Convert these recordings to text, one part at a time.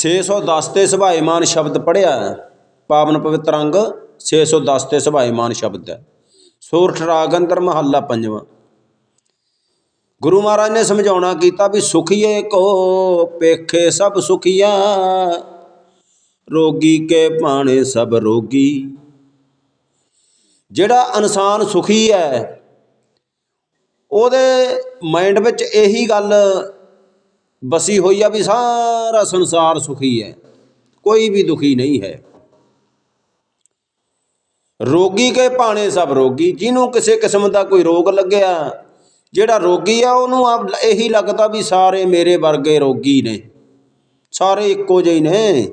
610 ਤੇ ਸੁਭਾਏਮਾਨ ਸ਼ਬਦ ਪੜਿਆ ਪਾਵਨ ਪਵਿੱਤਰ ਅੰਗ 610 ਤੇ ਸੁਭਾਏਮਾਨ ਸ਼ਬਦ ਹੈ। ਸੂਰਠ ਰਾਗ ਅੰਦਰ ਮਹੱਲਾ ਪੰਜਵਾਂ। ਗੁਰੂ ਮਹਾਰਾਜ ਨੇ ਸਮਝਾਉਣਾ ਕੀਤਾ ਵੀ ਸੁਖੀਏ ਕੋ ਪੇਖੇ ਸਭ ਸੁਖੀਆ ਰੋਗੀ ਕੇ ਭਾਣੇ ਸਭ ਰੋਗੀ। ਜਿਹੜਾ ਇਨਸਾਨ ਸੁਖੀ ਹੈ, ਉਹਦੇ ਮਾਈਂਡ ਵਿੱਚ ਇਹੀ ਗੱਲ ਬਸੀ ਹੋਈ ਆ ਵੀ ਸਾਰਾ ਸੰਸਾਰ ਸੁਖੀ ਹੈ। ਕੋਈ ਵੀ ਦੁਖੀ ਨਹੀਂ ਹੈ। ਰੋਗੀ ਕੇ ਭਾਣੇ ਸਭ ਰੋਗੀ, ਜਿਹਨੂੰ ਕਿਸੇ ਕਿਸਮ ਦਾ ਕੋਈ ਰੋਗ ਲੱਗਿਆ, ਜਿਹੜਾ ਰੋਗੀ ਆ, ਉਹਨੂੰ ਆਪ ਇਹੀ ਲੱਗਦਾ ਵੀ ਸਾਰੇ ਮੇਰੇ ਵਰਗੇ ਰੋਗੀ ਨੇ। ਸਾਰੇ ਇੱਕੋ ਜਿਹੇ ਨੇ।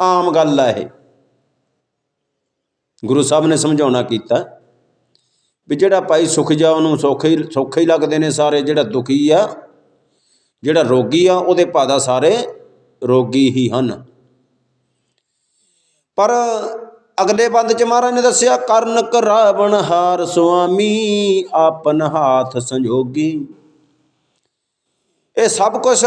ਆਮ ਗੱਲ ਆ ਇਹ। ਗੁਰੂ ਸਾਹਿਬ ਨੇ ਸਮਝਾਉਣਾ ਕੀਤਾ ਵੀ ਜਿਹੜਾ ਭਾਈ ਸੁਖ ਜਾ, ਉਹਨੂੰ ਸੌਖੇ ਸੌਖੇ ਹੀ ਲੱਗਦੇ ਨੇ ਸਾਰੇ, ਜਿਹੜਾ ਦੁਖੀ ਆ ਜਿਹੜਾ ਰੋਗੀ ਆ, ਉਹਦੇ ਭਾਦਾ ਸਾਰੇ ਰੋਗੀ ਹੀ ਹਨ। ਪਰ ਅਗਲੇ ਬੰਦ ਚ ਮਹਾਰਾਜ ਨੇ ਦੱਸਿਆ, ਕਰਨ ਕਰਾਵਣ ਹਾਰ ਸੁਆਮੀ, ਆਪਨ ਹਾਥ ਸੰਜੋਗੀ। ਇਹ ਸਭ ਕੁਝ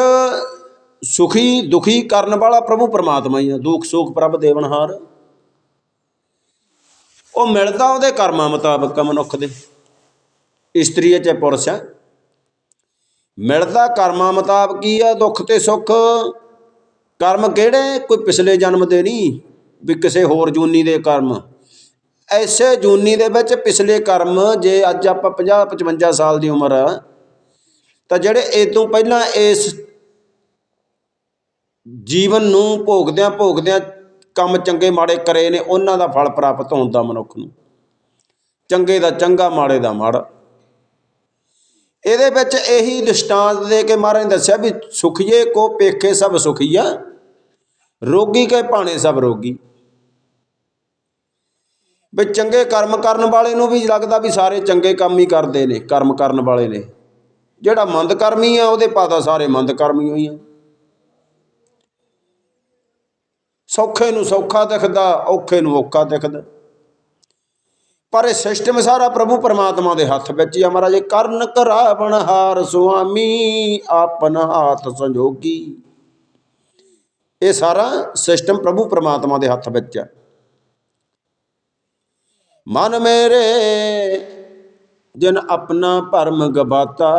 ਸੁਖੀ, ਦੁਖੀ ਕਰਨ ਵਾਲਾ ਪ੍ਰਭੂ ਪਰਮਾਤਮਾ ਹੀ ਆ। ਦੁੱਖ ਸੁਖ ਪ੍ਰਭ ਦੇਵਨਹਾਰ ਉਹ ਮਿਲਦਾ ਉਹਦੇ ਕਰਮਾਂ ਮੁਤਾਬਕ ਮਨੁੱਖ ਦੇ। ਇਸਤਰੀ ਚ ਚਾਹੇ ਪੁਰਸ਼ ਹੈ ਮਿਲਦਾ ਕਰਮਾਂ ਮੁਤਾਬਕ ਹੀ ਆ? ਦੁੱਖ ਤੇ ਸੁੱਖ। ਕਰਮ ਕਿਹੜੇ? ਕੋਈ ਪਿਛਲੇ ਜਨਮ ਦੇ ਨਹੀਂ, ਵੀ ਕਿਸੇ ਹੋਰ ਜੂਨੀ ਦੇ ਕਰਮ। ਐਸੇ ਜੂਨੀ ਦੇ ਵਿੱਚ ਪਿਛਲੇ ਕਰਮ, ਜੇ ਅੱਜ ਆਪਾਂ 50 55 ਸਾਲ ਦੀ ਉਮਰ ਆ, ਤਾਂ ਜਿਹੜੇ ਇਹ ਤੋਂ ਪਹਿਲਾਂ ਇਸ ਜੀਵਨ ਨੂੰ ਭੋਗਦਿਆਂ ਭੋਗਦਿਆਂ ਕੰਮ ਚੰਗੇ ਮਾੜੇ ਕਰੇ ਨੇ, ਉਹਨਾਂ ਦਾ ਫਲ ਪ੍ਰਾਪਤ ਹੁੰਦਾ ਮਨੁੱਖ ਨੂੰ। ਚੰਗੇ ਦਾ ਚੰਗਾ, ਮਾੜੇ ਦਾ ਮਾੜਾ। ਇਹਦੇ ਵਿੱਚ ਇਹੀ ਦ੍ਰਿਸ਼ਟਾਂਤ ਦੇ ਕੇ ਮਹਾਰਾਜ ਨੇ ਦੱਸਿਆ ਵੀ ਸੁਖੀਏ ਕੋ ਪੇਖੇ ਸਭ ਸੁਖੀਆ ਰੋਗੀ ਕੇ ਭਾਣੇ ਸਭ ਰੋਗੀ। ਵੀ ਚੰਗੇ ਕਰਮ ਕਰਨ ਵਾਲੇ ਨੂੰ ਵੀ ਲੱਗਦਾ ਵੀ ਸਾਰੇ ਚੰਗੇ ਕੰਮ ਹੀ ਕਰਦੇ ਨੇ, ਕਰਮ ਕਰਨ ਵਾਲੇ ਨੇ। ਜਿਹੜਾ ਮੰਦ ਕਰਮੀ ਆ, ਉਹਦੇ ਪਾਦਾ ਸਾਰੇ ਮੰਦ ਕਰਮੀ ਹੋਈ ਆ ਸੌਖੇ ਨੂੰ ਸੌਖਾ ਦਿਖਦਾ, ਔਖੇ ਨੂੰ ਔਖਾ ਦਿਖਦਾ। ਪਰ ਇਹ ਸਿਸਟਮ ਸਾਰਾ ਪ੍ਰਭੂ ਪਰਮਾਤਮਾ ਦੇ ਹੱਥ ਵਿੱਚ ਹੀ ਆ ਮਹਾਰਾਜ, ਕਰਨ ਕਰਾਵਣ ਹਾਰ ਸੁਆਮੀ, ਆਪਨ ਹਾਥ ਸੰਜੋਗੀ। ਇਹ ਸਾਰਾ ਸਿਸਟਮ ਪ੍ਰਭੂ ਪਰਮਾਤਮਾ ਦੇ ਹੱਥ ਵਿੱਚ ਹੈ ਮਨ ਮੇਰੇ, ਜਿਨ ਆਪਣਾ ਭਰਮ ਗਵਾਤਾ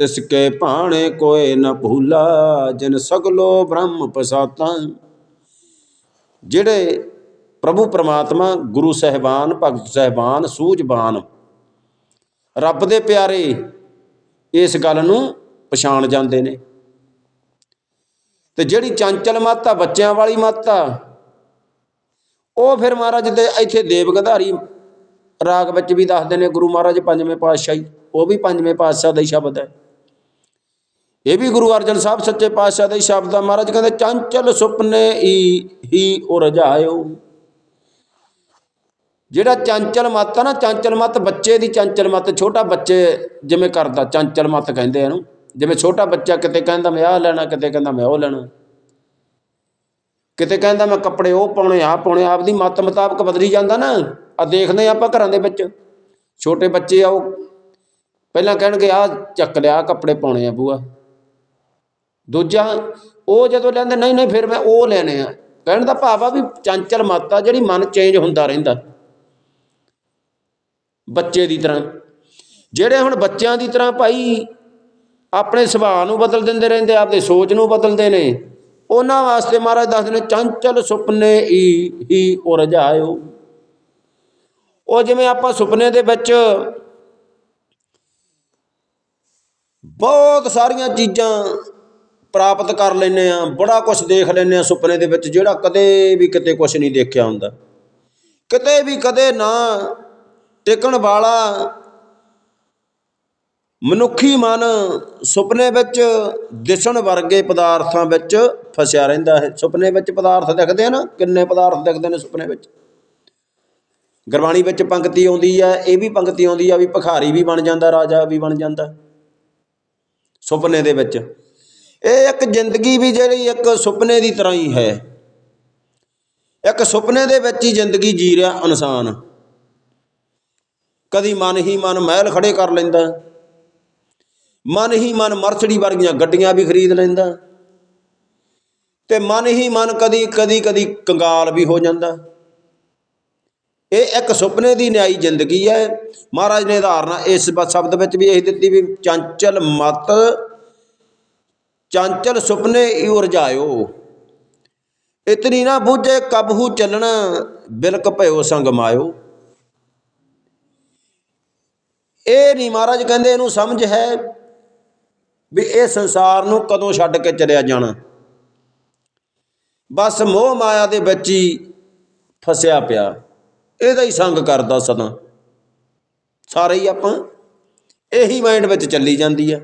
ਤਿਸ ਕੇ ਭਾਣੇ ਕੋਏ ਨ ਭੂਲਾ, ਜਿਨ ਸਗਲੋ ਬ੍ਰਹਮ ਪਸਾਤਾ। ਜਿਹੜੇ ਪ੍ਰਭੂ ਪਰਮਾਤਮਾ, ਗੁਰੂ ਸਹਿਬਾਨ, ਭਗਤ ਸਹਿਬਾਨ, ਸੂਝਬਾਨ। ਰੱਬ ਦੇ ਪਿਆਰੇ ਇਸ ਗੱਲ ਨੂੰ ਪਛਾਣ ਜਾਂਦੇ ਨੇ। ਤੇ ਜਿਹੜੀ ਚੰਚਲ ਮਾਤਾ ਬੱਚਿਆਂ ਵਾਲੀ ਮਾਤਾ ਉਹ ਫਿਰ ਮਹਾਰਾਜ ਦੇ ਇੱਥੇ ਦੇਵ ਗੰਧਾਰੀ ਰਾਗ ਵਿੱਚ ਵੀ ਦੱਸਦੇ ਨੇ, ਗੁਰੂ ਮਹਾਰਾਜ ਪੰਜਵੇਂ ਪਾਤਸ਼ਾਹੀ, ਉਹ ਵੀ ਪੰਜਵੇਂ ਪਾਤਸ਼ਾਹ ਦਾ ਹੀ ਸ਼ਬਦ ਹੈ। ਇਹ ਵੀ ਗੁਰੂ ਅਰਜਨ ਸਾਹਿਬ ਸੱਚੇ ਪਾਤਸ਼ਾਹ ਦਾ ਹੀ ਸ਼ਬਦ ਆ। ਮਹਾਰਾਜ ਕਹਿੰਦੇ, ਚੰਚਲ ਸੁਪਨੇ ਹੀ ਹੀ ਉਰਜਾਇਓ ਜਿਹੜਾ ਚੰਚਲ ਮੱਤ ਆ ਨਾ, ਚੰਚਲ ਮੱਤ ਬੱਚੇ ਦੀ ਚੰਚਲ ਮੱਤ, ਛੋਟਾ ਬੱਚੇ ਜਿਵੇਂ ਕਰਦਾ, ਚੰਚਲ ਮੱਤ ਕਹਿੰਦੇ ਇਹਨੂੰ। ਜਿਵੇਂ ਛੋਟਾ ਬੱਚਾ ਕਿਤੇ ਕਹਿੰਦਾ ਮੈਂ ਆਹ ਲੈਣਾ, ਕਿਤੇ ਕਹਿੰਦਾ ਮੈਂ ਉਹ ਲੈਣਾ। ਕਿਤੇ ਕਹਿੰਦਾ ਮੈਂ ਕੱਪੜੇ ਉਹ ਪਾਉਣੇ ਆ ਪਾਉਣੇ, ਆਪਦੀ ਮੱਤ ਮੁਤਾਬਕ ਬਦਲੀ ਜਾਂਦਾ ਨਾ। ਆ ਦੇਖਦੇ ਆਪਾਂ ਘਰਾਂ ਦੇ ਵਿੱਚ। ਛੋਟੇ ਬੱਚੇ ਆ ਉਹ ਪਹਿਲਾਂ ਕਹਿਣਗੇ ਆ ਚੱਕ ਲਿਆ ਕੱਪੜੇ ਪਾਉਣੇ ਆ ਬੂਆ ਦੂਜਾ, ਉਹ ਜਦੋਂ ਲੈਂਦੇ, ਨਹੀਂ ਨਹੀਂ, ਫਿਰ ਮੈਂ ਉਹ ਲੈਣੇ ਆ। ਕਹਿਣ ਦਾ ਭਾਵ ਆ ਵੀ ਚੰਚਲ ਮੱਤ ਆ ਜਿਹੜੀ ਮਨ ਚੇਂਜ ਹੁੰਦਾ ਰਹਿੰਦਾ। ਬੱਚੇ ਦੀ ਤਰ੍ਹਾਂ। ਜਿਹੜੇ ਹੁਣ ਬੱਚਿਆਂ ਦੀ ਤਰ੍ਹਾਂ ਭਾਈ ਆਪਣੇ ਸੁਭਾਅ ਨੂੰ ਬਦਲ ਦਿੰਦੇ ਰਹਿੰਦੇ, ਆਪਦੇ ਸੋਚ ਨੂੰ ਬਦਲਦੇ ਨੇ, ਉਹਨਾਂ ਵਾਸਤੇ ਮਹਾਰਾਜ ਦੱਸਦੇ ਨੇ, ਚੰਚਲ ਸੁਪਨੇ ਹੀ ਹੀ ਉਰਜਾਇਓ ਉਹ ਜਿਵੇਂ ਆਪਾਂ ਸੁਪਨੇ ਦੇ ਵਿੱਚ ਬਹੁਤ ਸਾਰੀਆਂ ਚੀਜ਼ਾਂ ਪ੍ਰਾਪਤ ਕਰ ਲੈਨੇ ਆ ਬੜਾ ਕੁਝ ਦੇਖ ਲੈਨੇ ਆ ਸੁਪਨੇ ਦੇ ਵਿੱਚ, ਜਿਹੜਾ ਕਦੇ ਵੀ ਕਿਤੇ ਕੁਝ ਨਹੀਂ ਦੇਖਿਆ ਹੁੰਦਾ। ਕਿਤੇ ਵੀ ਕਦੇ ਨਾ ਟਿਕਣ ਵਾਲਾ ਮਨੁੱਖੀ ਮਨ ਸੁਪਨੇ ਵਿੱਚ ਦਿਸਣ ਵਰਗੇ ਪਦਾਰਥਾਂ ਵਿੱਚ ਫਸਿਆ ਰਹਿੰਦਾ ਹੈ। ਸੁਪਨੇ ਵਿੱਚ ਪਦਾਰਥ ਦਿਖਦੇ ਆ ਨਾ ਕਿੰਨੇ ਪਦਾਰਥ ਦਿਖਦੇ ਨੇ ਸੁਪਨੇ ਵਿੱਚ? ਗੁਰਬਾਣੀ ਵਿੱਚ ਪੰਕਤੀ ਆਉਂਦੀ ਹੈ, ਇਹ ਵੀ ਪੰਕਤੀ ਆਉਂਦੀ ਆ ਵੀ ਭਿਖਾਰੀ ਵੀ ਬਣ ਜਾਂਦਾ, ਰਾਜਾ ਵੀ ਬਣ ਜਾਂਦਾ। ਸੁਪਨੇ ਦੇ ਵਿੱਚ। ਇਹ ਇੱਕ ਜ਼ਿੰਦਗੀ ਵੀ ਜਿਹੜੀ ਇੱਕ ਸੁਪਨੇ ਦੀ ਤਰ੍ਹਾਂ ਹੀ ਹੈ। ਇੱਕ ਸੁਪਨੇ ਦੇ ਵਿੱਚ ਹੀ ਜ਼ਿੰਦਗੀ ਜੀ ਰਿਹਾ ਇਨਸਾਨ। ਕਦੀ ਮਨ ਹੀ ਮਨ ਮਹਿਲ ਖੜੇ ਕਰ ਲੈਂਦਾ। ਮਨ ਹੀ ਮਨ ਮਰਸੜੀ ਵਰਗੀਆਂ ਗੱਡੀਆਂ ਵੀ ਖਰੀਦ ਲੈਂਦਾ। ਤੇ ਮਨ ਹੀ ਮਨ ਕਦੀ ਕਦੀ ਕਦੀ ਕੰਗਾਲ ਵੀ ਹੋ ਜਾਂਦਾ। ਇਹ ਇੱਕ ਸੁਪਨੇ ਦੀ ਨਿਆਈ ਜ਼ਿੰਦਗੀ ਹੈ। ਮਹਾਰਾਜ ਨੇ ਧਾਰਨਾ ਇਸ ਸ਼ਬਦ ਵਿੱਚ ਵੀ ਇਹ ਦਿੱਤੀ ਵੀ ਚੰਚਲ ਮਤ, ਚੰਚਲ ਸੁਪਨੇ ਹੀ ਉਰਜਾਇਓ ਇਤਨੀ ਨਾ ਬੂਝੇ ਕਬਹੂ ਚੱਲਣ, ਬਿਲਕ ਭਇਓ ਸੰਗ ਮਾਇਓ ਇਹ ਨਹੀਂ ਮਹਾਰਾਜ ਕਹਿੰਦੇ ਇਹਨੂੰ ਸਮਝ ਹੈ ਵੀ ਇਹ ਸੰਸਾਰ ਨੂੰ ਕਦੋਂ ਛੱਡ ਕੇ ਚਲਿਆ ਜਾਣਾ। ਬਸ ਮੋਹ ਮਾਇਆ ਦੇ ਵਿੱਚ ਹੀ ਫਸਿਆ ਪਿਆ। ਇਹਦਾ ਹੀ ਸੰਗ ਕਰਦਾ ਸਦਾ। ਸਾਰੇ ਹੀ ਆਪਾਂ ਇਹੀ ਮਾਈਂਡ ਵਿੱਚ ਚੱਲੀ ਜਾਂਦੀ ਆ।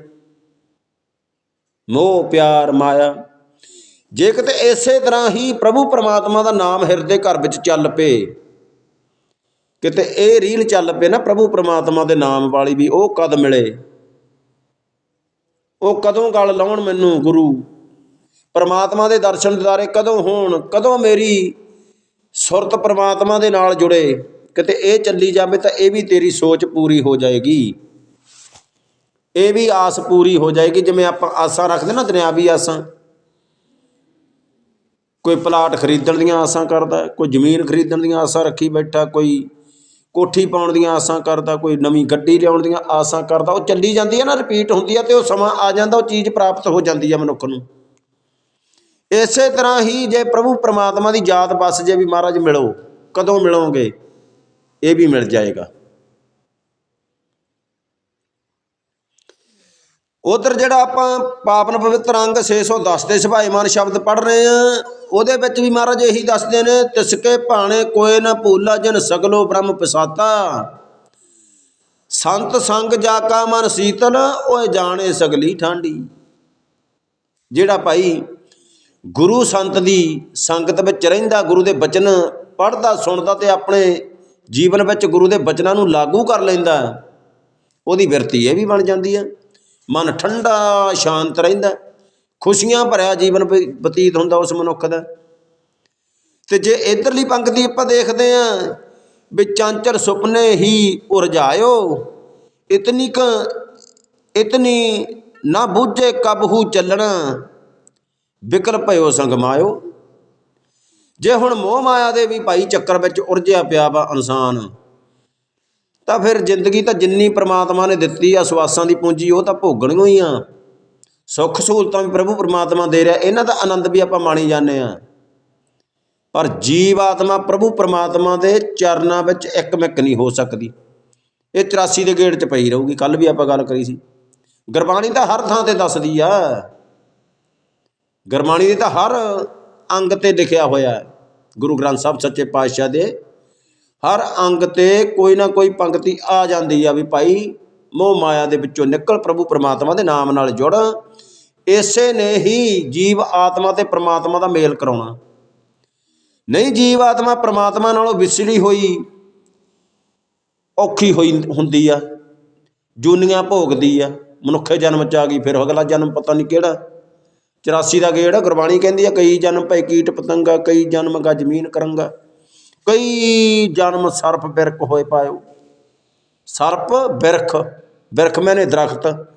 ਮੋਹ, ਪਿਆਰ, ਮਾਇਆ। ਜੇ ਕਿਤੇ ਇਸੇ ਤਰ੍ਹਾਂ ਹੀ ਪ੍ਰਭੂ ਪਰਮਾਤਮਾ ਦਾ ਨਾਮ ਹਿਰਦੇ ਘਰ ਵਿੱਚ ਚੱਲ ਪਏ ਕਿਤੇ ਇਹ ਰੀਲ ਚੱਲ ਪਏ ਨਾ ਪ੍ਰਭੂ ਪਰਮਾਤਮਾ ਦੇ ਨਾਮ ਵਾਲੀ ਵੀ ਉਹ ਕਦ ਮਿਲੇ? ਉਹ ਕਦੋਂ ਗੱਲ ਲਾਉਣ ਮੈਨੂੰ ਗੁਰੂ? ਪਰਮਾਤਮਾ ਦੇ ਦਰਸ਼ਨ ਦਿਦਾਰੇ ਕਦੋਂ ਹੋਣ? ਕਦੋਂ ਮੇਰੀ ਸੁਰਤ ਪਰਮਾਤਮਾ ਦੇ ਨਾਲ ਜੁੜੇ? ਕਿਤੇ ਇਹ ਚੱਲੀ ਜਾਵੇ ਤਾਂ ਇਹ ਵੀ ਤੇਰੀ ਸੋਚ ਪੂਰੀ ਹੋ ਜਾਏਗੀ। ਇਹ ਵੀ ਆਸ ਪੂਰੀ ਹੋ ਜਾਏਗੀ, ਜਿਵੇਂ ਆਪਾਂ ਆਸਾਂ ਰੱਖਦੇ ਨਾ ਦੁਨਿਆਵੀ ਆਸਾਂ। ਕੋਈ ਪਲਾਟ ਖਰੀਦਣ ਦੀਆਂ ਆਸਾਂ ਕਰਦਾ, ਕੋਈ ਜ਼ਮੀਨ ਖਰੀਦਣ ਦੀਆਂ ਆਸਾਂ ਰੱਖੀ ਬੈਠਾ, ਕੋਈ ਕੋਠੀ ਪਾਉਣ ਦੀਆਂ ਆਸਾਂ ਕਰਦਾ, ਕੋਈ ਨਵੀਂ ਗੱਡੀ ਲਿਆਉਣ ਦੀਆਂ ਆਸਾਂ ਕਰਦਾ, ਉਹ ਚੱਲੀ ਜਾਂਦੀ ਹੈ ਨਾ ਰਿਪੀਟ ਹੁੰਦੀ ਹੈ ਤੇ ਉਹ ਸਮਾਂ ਆ ਜਾਂਦਾ, ਉਹ ਚੀਜ਼ ਪ੍ਰਾਪਤ ਹੋ ਜਾਂਦੀ ਹੈ ਮਨੁੱਖ ਨੂੰ। ਇਸੇ ਤਰ੍ਹਾਂ ਹੀ ਜੇ ਪ੍ਰਭੂ ਪਰਮਾਤਮਾ ਦੀ ਯਾਦ ਬਸ ਜੇ ਵੀ ਮਹਾਰਾਜ ਮਿਲੋ, ਕਦੋਂ ਮਿਲੋਗੇ? ਇਹ ਵੀ ਮਿਲ ਜਾਏਗਾ। ਉਧਰ ਜਿਹੜਾ ਆਪਾਂ ਪਾਵਨ ਪਵਿੱਤਰ ਅੰਗ 610 ਦੇ ਸੁਭਾਈਮਾਨ ਸ਼ਬਦ ਪੜ ਰਹੇ ਆ ਉਹਦੇ ਵਿੱਚ ਵੀ ਮਹਾਰਾਜ ਇਹੀ ਦੱਸਦੇ ਨੇ, ਤਿਸਕੇ ਭਾਣੇ ਕੋਏ ਨਾ ਭੂਲਾ ਜਨ ਸਗਲੋ ਬ੍ਰਹਮ ਪਸਾਤਾ। ਸੰਤ ਸੰਗ ਜਾ ਕਾ ਮਨ ਸੀਤਲ, ਓਏ ਜਾਣੇ ਸਗਲੀ ਠਾਂਡੀ। ਜਿਹੜਾ ਭਾਈ ਗੁਰੂ ਸੰਤ ਦੀ ਸੰਗਤ ਵਿੱਚ ਰਹਿੰਦਾ, ਗੁਰੂ ਦੇ ਬਚਨ ਪੜ੍ਹਦਾ, ਸੁਣਦਾ ਤੇ ਆਪਣੇ ਜੀਵਨ ਵਿੱਚ ਗੁਰੂ ਦੇ ਬਚਨਾਂ ਨੂੰ ਲਾਗੂ ਕਰ ਲੈਂਦਾ, ਉਹਦੀ ਬਿਰਤੀ ਇਹ ਵੀ ਬਣ ਜਾਂਦੀ ਹੈ ਮਨ ਠੰਡਾ, ਸ਼ਾਂਤ ਰਹਿੰਦਾ ਖੁਸ਼ੀਆਂ ਭਰਿਆ ਜੀਵਨ ਬ- ਬਤੀਤ ਹੁੰਦਾ ਉਸ ਮਨੁੱਖ ਦਾ। ਤੇ ਜੇ ਇਧਰਲੀ ਪੰਕਤੀ ਆਪਾਂ ਦੇਖਦੇ ਆਂ ਵੀ ਚਾਂਚਰ ਸੁਪਨੇ ਹੀ ਉਰਜਾਇਓ, ਇਤਨੀ ਕ, ਇਤਨੀ ਨਾ ਬੂਝੇ ਕਬਹੂ ਚੱਲਣਾ ਵਿਕਲ ਭਇਓ ਸੰਗ ਮਾਇਓ। ਜੇ ਹੁਣ ਮੋਹ ਮਾਇਆ ਦੇ ਵੀ ਭਾਈ ਚੱਕਰ ਵਿੱਚ ਉਰਜਿਆ ਪਿਆ ਵਾ ਇਨਸਾਨ ਤਾਂ ਫਿਰ ਜ਼ਿੰਦਗੀ ਤਾਂ ਜਿੰਨੀ ਪ੍ਰਮਾਤਮਾ ਨੇ ਦਿੱਤੀ ਆ, ਸਵਾਸਾਂ ਦੀ ਪੂੰਜੀ, ਉਹ ਤਾਂ ਭੋਗਣੀਆਂ ਹੀ ਆ। ਸੁੱਖ ਸਹੂਲਤਾਂ ਵੀ ਪ੍ਰਭੂ ਪ੍ਰਮਾਤਮਾ ਦੇ ਰਿਹਾ, ਇਹਨਾਂ ਦਾ ਆਨੰਦ ਵੀ ਆਪਾਂ ਮਾਣੀ ਜਾਂਦੇ ਆ ਪਰ ਜੀਵ ਆਤਮਾ ਪ੍ਰਭੂ ਪ੍ਰਮਾਤਮਾ ਦੇ ਚਰਨਾਂ ਵਿੱਚ ਇੱਕ ਮਿੱਕ ਨਹੀਂ ਹੋ ਸਕਦੀ। ਇਹ 84 ਦੇ ਗੇੜ 'ਚ ਪਈ ਰਹੂਗੀ ਕੱਲ ਵੀ ਆਪਾਂ ਗੱਲ ਕਰੀ ਸੀ। ਗੁਰਬਾਣੀ ਤਾਂ ਹਰ ਥਾਂ ਤੇ ਦੱਸਦੀ ਆ। ਗੁਰਬਾਣੀ ਦੀ ਤਾਂ ਹਰ ਅੰਗ ਤੇ ਲਿਖਿਆ ਹੋਇਆ ਹੈ। ਗੁਰੂ ਗ੍ਰੰਥ ਸਾਹਿਬ ਸੱਚੇ ਪਾਤਸ਼ਾਹ ਦੇ ਹਰ ਅੰਗ ਤੇ ਕੋਈ ਨਾ ਕੋਈ ਪੰਕਤੀ ਆ ਜਾਂਦੀ ਆ ਵੀ ਭਾਈ ਮੋਹ ਮਾਇਆ ਦੇ ਵਿੱਚੋਂ ਨਿਕਲ ਪ੍ਰਭੂ ਪਰਮਾਤਮਾ ਦੇ ਨਾਮ ਨਾਲ ਜੁੜ। ਇਸੇ ਨੇ ਹੀ ਜੀਵ ਆਤਮਾ ਤੇ ਪਰਮਾਤਮਾ ਦਾ ਮੇਲ ਕਰਾਉਣਾ। ਨਹੀਂ ਜੀਵ ਆਤਮਾ ਪ੍ਰਮਾਤਮਾ ਨਾਲੋਂ ਵਿਛੜੀ ਹੋਈ, ਔਖੀ ਹੋਈ ਹੁੰਦੀ ਆ, ਜੂਨੀਆਂ ਭੋਗਦੀ ਆ, ਮਨੁੱਖੇ ਜਨਮ ਚ ਆ ਗਈ, ਫਿਰ ਅਗਲਾ ਜਨਮ ਪਤਾ ਨਹੀਂ ਕਿਹੜਾ। 84 ਦਾ ਗੇੜ ਗੁਰਬਾਣੀ ਕਹਿੰਦੀ ਆ, ਕਈ ਜਨਮ ਪੈ ਕੀਟ ਪਤੰਗਾ, ਕਈ ਜਨਮ ਗਾ ਜ਼ਮੀਨ ਕਰੰਗਾ। ਕਈ ਜਨਮ ਸਰਪ ਬਿਰਖ ਹੋਏ ਪਾਇਓ। ਸਰਪ ਬਿਰਖ ਬਿਰਖ ਮੈਨੇ ਦਰਖਤ।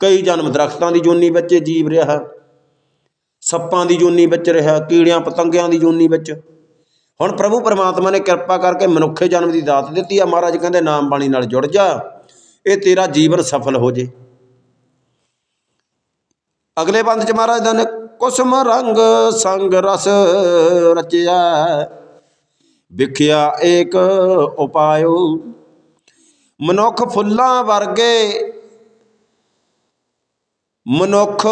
ਕਈ ਜਨਮ ਦਰਖਤਾਂ ਦੀ ਜੂਨੀ ਵਿੱਚ ਜੀਵ ਰਿਹਾ। ਸੱਪਾਂ ਦੀ ਜੂਨੀ ਵਿੱਚ ਰਿਹਾ, ਕੀੜਿਆਂ ਪਤੰਗਿਆਂ ਦੀ ਜੂਨੀ ਵਿੱਚ। ਹੁਣ ਪ੍ਰਭੂ ਪਰਮਾਤਮਾ ਨੇ ਕਿਰਪਾ ਕਰਕੇ ਮਨੁੱਖੇ ਜਨਮ ਦੀ ਦਾਤ ਦਿੱਤੀ ਆ। ਮਹਾਰਾਜ ਕਹਿੰਦੇ, ਨਾਮ ਬਾਣੀ ਨਾਲ ਜੁੜ ਜਾ, ਇਹ ਤੇਰਾ ਜੀਵਨ ਸਫਲ ਹੋ ਜੇ। ਅਗਲੇ ਬੰਦ ਚ ਮਹਾਰਾਜ ਦਾ ਨੇ, ਕੁਸਮ ਰੰਗ ਸੰਗ ਰਸ ਰਚਿਆ। ਵਿਖਿਆ ਏਕ ਉਪਾਇਓ। ਮਨੁੱਖ ਫੁੱਲਾਂ ਵਰਗੇ, ਮਨੁੱਖ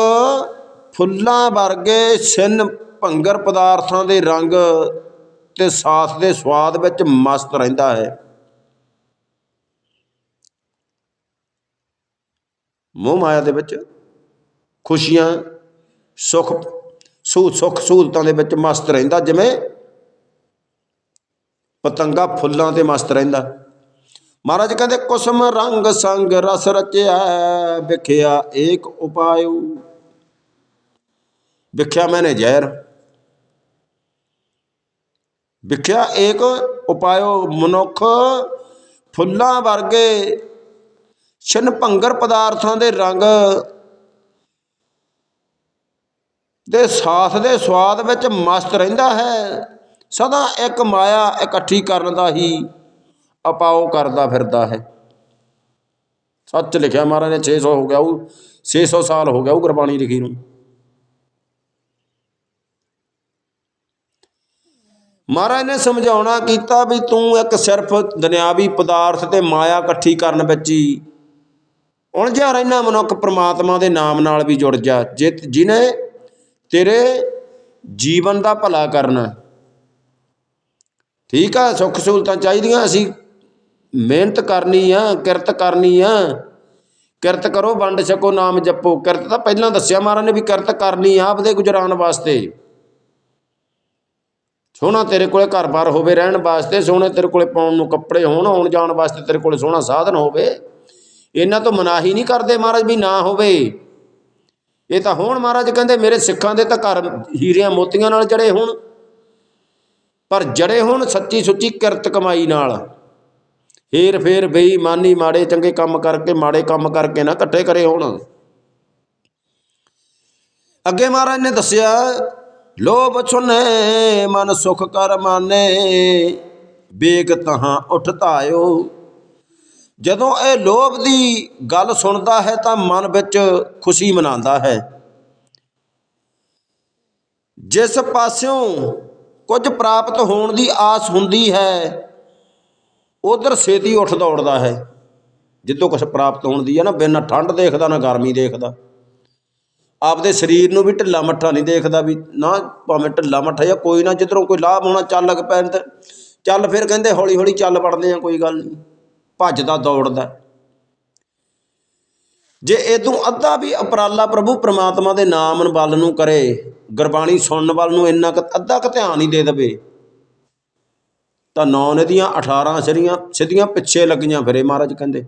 ਫੁੱਲਾਂ ਵਰਗੇ ਛਿਨ ਭੰਗਰ ਪਦਾਰਥਾਂ ਦੇ ਰੰਗ ਤੇ ਸਾਥ ਦੇ ਸਵਾਦ ਵਿੱਚ ਮਸਤ ਰਹਿੰਦਾ ਹੈ। ਮੋਹ ਮਾਇਆ ਦੇ ਵਿੱਚ ਖੁਸ਼ੀਆਂ, ਸੁੱਖ ਸੂ ਸੁੱਖ ਸਹੂਲਤਾਂ ਦੇ ਵਿੱਚ ਮਸਤ ਰਹਿੰਦਾ, ਜਿਵੇਂ ਪਤੰਗਾ ਫੁੱਲਾਂ ਤੇ ਮਸਤ ਰਹਿੰਦਾ। ਮਹਾਰਾਜ ਕਹਿੰਦੇ, ਕੁਸਮ ਰੰਗ ਸੰਗ ਰਸ ਰਚਿਆ, ਵਿਖਿਆ ਏਕ ਉਪਾਇਉ। ਵਿਖਿਆ ਮੈਨੇ ਜ਼ਹਿਰ। ਵਿਖਿਆ ਏਕ ਉਪਾਇਉ, ਮਨੁੱਖ ਫੁੱਲਾਂ ਵਰਗੇ ਛਿਨ ਭੰਗਰ ਪਦਾਰਥਾਂ ਦੇ ਰੰਗ ਦੇ ਸਾਥ ਦੇ ਸਵਾਦ ਵਿੱਚ ਮਸਤ ਰਹਿੰਦਾ ਹੈ। ਸਦਾ ਇੱਕ ਮਾਇਆ ਇਕੱਠੀ ਕਰਨ ਦਾ ਹੀ ਅਪਾਉ ਕਰਦਾ ਫਿਰਦਾ ਹੈ। ਸੱਚ ਲਿਖਿਆ ਮਹਾਰਾਜ ਨੇ 600 ਹੋ ਗਿਆ ਉਹ 600 ਸਾਲ ਹੋ ਗਿਆ ਉਹ ਗੁਰਬਾਣੀ ਲਿਖੀ ਨੂੰ। ਮਹਾਰਾਜ ਨੇ ਸਮਝਾਉਣਾ ਕੀਤਾ ਵੀ ਤੂੰ ਇੱਕ ਸਿਰਫ ਦੁਨਿਆਵੀ ਪਦਾਰਥ ਤੇ ਮਾਇਆ ਇਕੱਠੀ ਕਰਨ ਵਿੱਚ ਹੀ ਉਲਝਿਆ ਰਹਿਣਾ, ਮਨੁੱਖ ਪ੍ਰਮਾਤਮਾ ਦੇ ਨਾਮ ਨਾਲ ਵੀ ਜੁੜ ਜਾ ਜੇ ਜਿਨੇ ਤੇਰੇ ਜੀਵਨ ਦਾ ਭਲਾ ਕਰਨਾ। ਠੀਕ ਆ, ਸੁੱਖ ਸਹੂਲਤਾਂ ਚਾਹੀਦੀਆਂ, ਅਸੀਂ ਮਿਹਨਤ ਕਰਨੀ ਆ, ਕਿਰਤ ਕਰਨੀ ਆ। ਕਿਰਤ ਕਰੋ, ਵੰਡ ਛਕੋ, ਨਾਮ ਜਪੋ। ਕਿਰਤ ਤਾਂ ਪਹਿਲਾਂ ਦੱਸਿਆ ਮਹਾਰਾਜ ਨੇ ਵੀ ਕਿਰਤ ਕਰਨੀ ਆ ਆਪਦੇ ਗੁਜਰਾਨ ਵਾਸਤੇ। ਸੋਹਣਾ ਤੇਰੇ ਕੋਲੇ ਘਰ-ਬਾਰ ਹੋਵੇ, ਰਹਿਣ ਵਾਸਤੇ ਸੋਹਣੇ ਤੇਰੇ ਕੋਲੇ ਪਾਉਣ ਨੂੰ ਕੱਪੜੇ ਹੋਣ, ਆਉਣ ਜਾਣ ਵਾਸਤੇ ਤੇਰੇ ਕੋਲੇ ਸੋਹਣਾ ਸਾਧਨ ਹੋਵੇ। ਇਹਨਾਂ ਤੋਂ ਮਨਾਹੀ ਨਹੀਂ ਕਰਦੇ ਮਹਾਰਾਜ ਵੀ ਨਾ ਹੋਵੇ। ਇਹ ਤਾਂ ਹੋਣ ਮਹਾਰਾਜ, ਕਹਿੰਦੇ ਮੇਰੇ ਸਿੱਖਾਂ ਦੇ ਤਾਂ ਘਰ ਹੀਰਿਆਂ ਮੋਤੀਆਂ ਨਾਲ ਜੜੇ ਹੋਣ। ਪਰ ਜੜੇ ਹੋਣ ਸੱਚੀ ਸੁੱਚੀ ਕਿਰਤ ਕਮਾਈ ਨਾਲ। ਹੀਰ ਫੇਰ ਬੇਈਮਾਨੀ, ਮਾੜੇ ਚੰਗੇ ਕੰਮ ਕਰਕੇ, ਮਾੜੇ ਕੰਮ ਕਰਕੇ ਨਾ ਇਕੱਠੇ ਕਰੇ ਹੋਣ। ਅੱਗੇ ਮਹਾਰਾਜ ਨੇ ਦੱਸਿਆ, ਲੋਭ ਸੁਨੇ, ਮਨ ਸੁਖ ਕਰ ਮਾਨੇ, ਬੇਗ ਤਹਾਂ ਉਠ ਜਦੋਂ ਇਹ ਲੋਭ ਦੀ ਗੱਲ ਸੁਣਦਾ ਹੈ ਤਾਂ ਮਨ ਵਿੱਚ ਖੁਸ਼ੀ ਮਨਾਉਂਦਾ ਹੈ। ਜਿਸ ਪਾਸਿਓਂ ਕੁਝ ਪ੍ਰਾਪਤ ਹੋਣ ਦੀ ਆਸ ਹੁੰਦੀ ਹੈ, ਉਧਰ ਛੇਤੀ ਉੱਠ ਦੌੜਦਾ ਹੈ। ਜਿੱਦੋਂ ਕੁਝ ਪ੍ਰਾਪਤ ਹੋਣ ਦੀ ਹੈ ਨਾ, ਬਿਨਾਂ ਠੰਡ ਦੇਖਦਾ, ਨਾ ਗਰਮੀ ਦੇਖਦਾ। ਆਪਦੇ ਸਰੀਰ ਨੂੰ ਵੀ ਢਿੱਲਾ ਮੱਠਾ ਨਹੀਂ ਦੇਖਦਾ ਵੀ, ਨਾ ਭਾਵੇਂ ਢਿੱਲਾ ਮੱਠਾ ਜਾਂ ਕੋਈ ਨਾ, ਜਿੱਧਰੋਂ ਕੋਈ ਲਾਭ ਹੋਣਾ, ਚੱਲ ਲੱਗ ਪੈਣ ਤੇ ਚੱਲ ਫਿਰ ਕਹਿੰਦੇ ਹੌਲੀ ਹੌਲੀ ਚੱਲ ਪੜਦੇ ਆ ਕੋਈ ਗੱਲ ਨਹੀਂ। ਭੱਜਦਾ, ਦੌੜਦਾ। ਜੇ ਇਦੋਂ ਅੱਧਾ ਵੀ ਅਪਰਾਲਾ ਪ੍ਰਭੂ ਪ੍ਰਮਾਤਮਾ ਦੇ ਨਾਮ ਬਲ ਨੂੰ ਕਰੇ ਗੁਰਬਾਣੀ ਸੁਣਨ ਵੱਲ ਨੂੰ ਇੰਨਾ ਕੁ ਅੱਧਾ ਕੁ ਧਿਆਨ ਹੀ ਦੇ ਦੇਵੇ। ਤਾਂ ਨੌ ਨਦੀਆਂ 18 ਸਿਰੀਆਂ ਸਿੱਧੀਆਂ ਪਿੱਛੇ ਲੱਗੀਆਂ ਫਿਰੇ ਮਹਾਰਾਜ ਕਹਿੰਦੇ।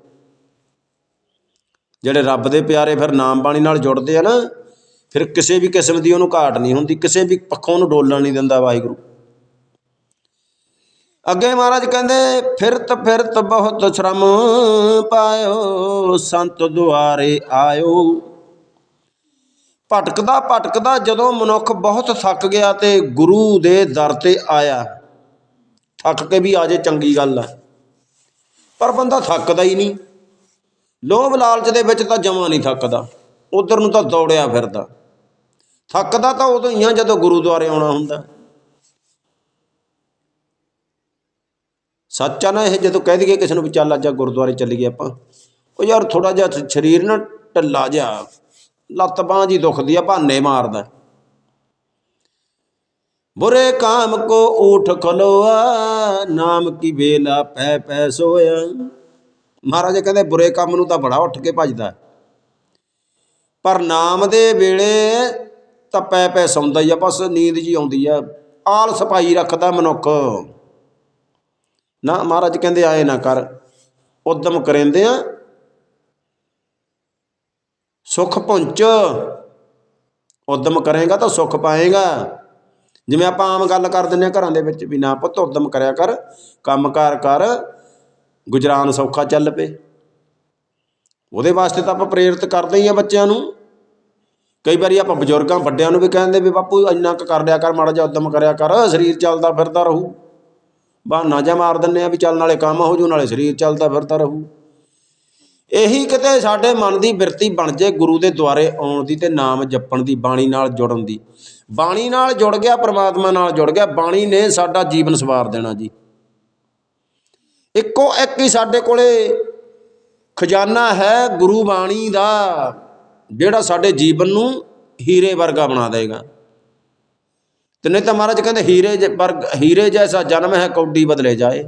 ਜਿਹੜੇ ਰੱਬ ਦੇ ਪਿਆਰੇ ਫਿਰ ਨਾਮ ਬਾਣੀ ਨਾਲ ਜੁੜਦੇ ਆ ਨਾ, ਫਿਰ ਕਿਸੇ ਵੀ ਕਿਸਮ ਦੀ ਉਹਨੂੰ ਘਾਟ ਨਹੀਂ ਹੁੰਦੀ, ਕਿਸੇ ਵੀ ਪੱਖੋਂ ਉਹਨੂੰ ਡੋਲਣ ਨਹੀਂ ਦਿੰਦਾ ਵਾਹਿਗੁਰੂ। ਅੱਗੇ ਮਹਾਰਾਜ ਕਹਿੰਦੇ, ਫਿਰਤ ਫਿਰਤ ਬਹੁਤ ਸ਼ਰਮ ਪਾਇਓ, ਸੰਤ ਦੁਆਰੇ ਆਇਓ। ਭਟਕਦਾ ਭਟਕਦਾ ਜਦੋਂ ਮਨੁੱਖ ਬਹੁਤ ਥੱਕ ਗਿਆ ਤੇ ਗੁਰੂ ਦੇ ਦਰ ਤੇ ਆਇਆ। ਥੱਕ ਕੇ ਵੀ ਆ ਜੇ ਚੰਗੀ ਗੱਲ ਹੈ ਪਰ ਬੰਦਾ ਥੱਕਦਾ ਹੀ ਨਹੀਂ। ਲੋਭ ਲਾਲਚ ਦੇ ਵਿੱਚ ਤਾਂ ਜਮਾ ਨਹੀਂ ਥੱਕਦਾ। ਉਧਰ ਨੂੰ ਤਾਂ ਦੌੜਿਆ ਫਿਰਦਾ। ਥੱਕਦਾ ਤਾਂ ਉਦੋਂ ਹੀ ਆ ਜਦੋਂ ਗੁਰੂਦੁਆਰੇ ਆਉਣਾ ਹੁੰਦਾ। ਸੱਚਾ ਨਾ ਇਹ ਜਦੋਂ ਕਹਿ ਦਈਏ ਕਿਸੇ ਨੂੰ ਵੀ ਚੱਲ ਅੱਜ ਗੁਰਦੁਆਰੇ ਚੱਲੀਏ ਆਪਾਂ। ਉਹ ਯਾਰ ਥੋੜਾ ਜਿਹਾ ਸਰੀਰ ਨਾ ਢੱਲਾ ਜਿਹਾ। ਲੱਤ ਬਾਂਹ ਜੀ ਦੁਖਦੀ ਆ, ਭਾਨੇ ਮਾਰਦਾ। ਬੁਰੇ ਕਾਮ ਕੋ ਊਠ ਖਲੋਆ, ਨਾਮ ਕੀ ਵੇਲਾ ਪੈ ਪੈ ਸੋਇਆ। ਮਹਾਰਾਜ ਕਹਿੰਦੇ, ਬੁਰੇ ਕੰਮ ਨੂੰ ਤਾਂ ਬੜਾ ਉੱਠ ਕੇ ਭਜਦਾ। ਪਰ ਨਾਮ ਦੇ ਵੇਲੇ ਤਾਂ ਪੈ ਪੈ ਸੌਂਦਾ ਹੀ ਆ, ਬਸ ਨੀਂਦ ਜੀ ਆਉਂਦੀ ਆ। ਆਲ ਸਪਾਈ ਰੱਖਦਾ ਮਨੁੱਖ। ਨਾ ਮਹਾਰਾਜ ਕਹਿੰਦੇ, ਆਏ ਨਾ ਕਰ। ਉਦਮ ਕਰਿੰਦੇ ਆ ਸੁਖ ਪੁੰਚ ਉਦਮ ਕਰੇਗਾ ਤਾਂ ਸੁਖ ਪਾਏਗਾ। ਜਿਵੇਂ ਆਪਾਂ ਆਮ ਗੱਲ ਕਰ ਦਿੰਦੇ ਆ ਘਰਾਂ ਦੇ ਵਿੱਚ ਵੀ, ਨਾ ਪੁੱਤ, ਉਦਮ ਕਰਿਆ ਕਰ, ਕੰਮਕਾਰ ਕਰ, ਗੁਜਰਾਨ ਸੌਖਾ ਚੱਲ ਪਏ। ਉਹਦੇ ਵਾਸਤੇ ਤਾਂ ਆਪਾਂ ਪ੍ਰੇਰਿਤ ਕਰਦੇ ਹੀ ਆ ਬੱਚਿਆਂ ਨੂੰ। ਕਈ ਵਾਰੀ ਆਪਾਂ ਬਜ਼ੁਰਗਾਂ ਵੱਡਿਆਂ ਨੂੰ ਵੀ ਕਹਿੰਦੇ ਵੀ, ਬਾਪੂ, ਇੰਨਾ ਕੁ ਕਰ ਲਿਆ ਕਰ, ਮਾੜਾ ਜਿਹਾ ਉਦਮ ਕਰਿਆ ਕਰ, ਸਰੀਰ ਚੱਲਦਾ ਫਿਰਦਾ ਰਹੂ। ਬਹਾਨਾ ਜਿਹਾ ਮਾਰ ਦਿੰਨੇ ਆ ਵੀ, ਚੱਲ ਨਾਲੇ ਕੰਮ ਹੋ ਜੂ, ਨਾਲੇ ਸਰੀਰ ਚੱਲਦਾ ਫਿਰਦਾ ਰਹੂ। ਇਹੀ ਕਿਤੇ ਸਾਡੇ ਮਨ ਦੀ ਬਿਰਤੀ ਬਣ ਜੇ ਗੁਰੂ ਦੇ ਦੁਆਰੇ ਆਉਣ ਦੀ ਤੇ ਨਾਮ ਜਪਣ ਦੀ, ਬਾਣੀ ਨਾਲ ਜੁੜਨ ਦੀ। ਬਾਣੀ ਨਾਲ ਜੁੜ ਗਿਆ, ਪ੍ਰਮਾਤਮਾ ਨਾਲ ਜੁੜ ਗਿਆ, ਬਾਣੀ ਨੇ ਸਾਡਾ ਜੀਵਨ ਸਵਾਰ ਦੇਣਾ ਜੀ। ਇੱਕੋ ਇੱਕ ਹੀ ਸਾਡੇ ਕੋਲੇ ਖਜ਼ਾਨਾ ਹੈ, ਗੁਰੂ ਬਾਣੀ ਦਾ, ਜਿਹੜਾ ਸਾਡੇ ਜੀਵਨ ਨੂੰ ਹੀਰੇ ਵਰਗਾ ਬਣਾ ਦੇਗਾ। ਤੇ ਨਹੀਂ ਤਾਂ ਮਹਾਰਾਜ ਕਹਿੰਦੇ, ਹੀਰੇ ਜ- ਵਰਗ, ਹੀਰੇ ਜੈਸਾ ਜਨਮ ਹੈ, ਕੌਡੀ ਬਦਲੇ ਜਾਏ।